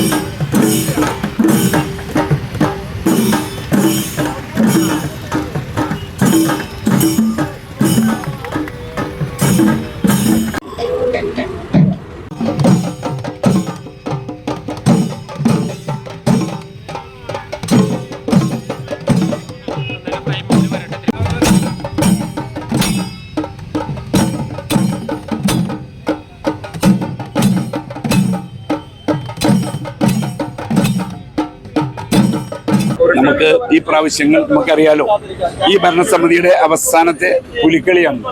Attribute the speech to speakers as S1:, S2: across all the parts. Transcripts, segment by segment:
S1: Thank you. നമുക്ക് ഈ പ്രാവശ്യങ്ങൾ നമുക്കറിയാലോ. ഈ ഭരണസമിതിയുടെ അവസാനത്തെ പുലിക്കളിയാണ്.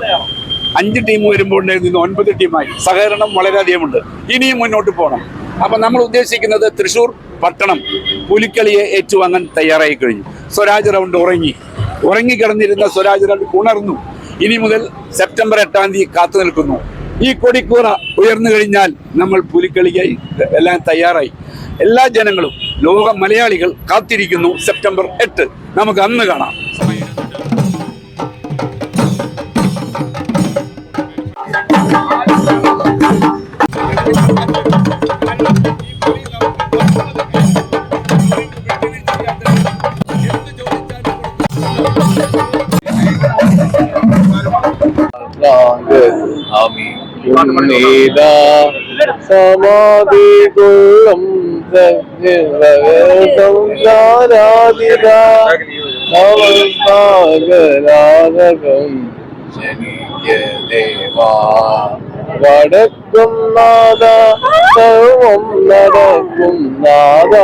S1: അഞ്ച് ടീം വരുമ്പോൾ ഉണ്ടായിരുന്നു ഒൻപത് ടീമായി. സഹകരണം വളരെയധികമുണ്ട്. ഇനിയും മുന്നോട്ട് പോകണം. അപ്പൊ നമ്മൾ ഉദ്ദേശിക്കുന്നത് തൃശൂർ പട്ടണം പുലിക്കളിയെ ഏറ്റുവാങ്ങാൻ തയ്യാറായി കഴിഞ്ഞു. സ്വരാജ് റൗണ്ട് ഉറങ്ങി. ഉറങ്ങിക്കിടന്നിരുന്ന സ്വരാജ് റൗണ്ട് ഉണർന്നു. ഇനി മുതൽ സെപ്റ്റംബർ എട്ടാം തീയതി കാത്തു നിൽക്കുന്നു. ഈ കൊടിക്കൂറ ഉയർന്നു കഴിഞ്ഞാൽ നമ്മൾ പുലിക്കളിക്കായി എല്ലാം തയ്യാറായി. എല്ലാ ജനങ്ങളും ലോക മലയാളികൾ കാത്തിരിക്കുന്നു സെപ്റ്റംബർ എട്ട്. നമുക്ക് അന്ന് കാണാം.
S2: ഉന്നീത സമാധി കൊള്ളും സംസാരാധിത നവസാഗരാധകം ശനിക്ക ദേവാ. വടക്കും നാദ സർവം നടക്കും നാദ